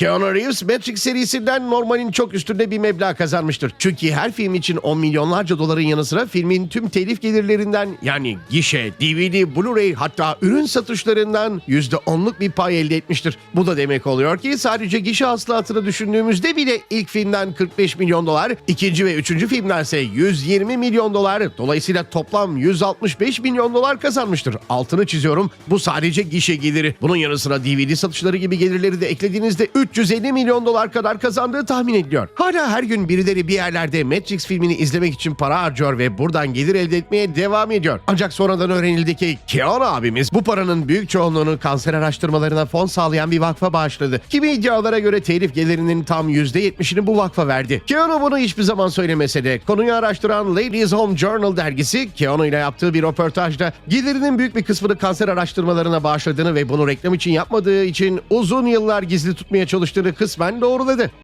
Keanu Reeves Matrix serisinden normalin çok üstünde bir meblağ kazanmıştır. Çünkü her film için 10 milyonlarca doların yanı sıra filmin tüm telif gelirlerinden yani gişe, DVD, Blu-ray hatta ürün satışlarından %10'luk bir pay elde etmiştir. Bu da demek oluyor ki sadece gişe hasılatını düşündüğümüzde bile ilk filmden 45 milyon dolar, ikinci ve üçüncü filmdense 120 milyon dolar, dolayısıyla toplam 165 milyon dolar kazanmıştır. Altını çiziyorum bu sadece gişe geliri. Bunun yanı sıra DVD satışları gibi gelirleri de eklediğinizde 350 milyon dolar kadar kazandığı tahmin ediliyor. Hala her gün birileri bir yerlerde Matrix filmini izlemek için para harcıyor ve buradan gelir elde etmeye devam ediyor. Ancak sonradan öğrenildi ki Keanu abimiz bu paranın büyük çoğunluğunu kanser araştırmalarına fon sağlayan bir vakfa bağışladı. Kimi iddialara göre telif gelirinin tam %70'ini bu vakfa verdi. Keanu bunu hiçbir zaman söylemese de konuyu araştıran Ladies Home Journal dergisi Keanu ile yaptığı bir röportajda gelirinin büyük bir kısmını kanser araştırmalarına bağışladığını ve bunu reklam için yapmadığı için uzun yıllar gizli tutmaya çalıştığını kısmen doğruladı.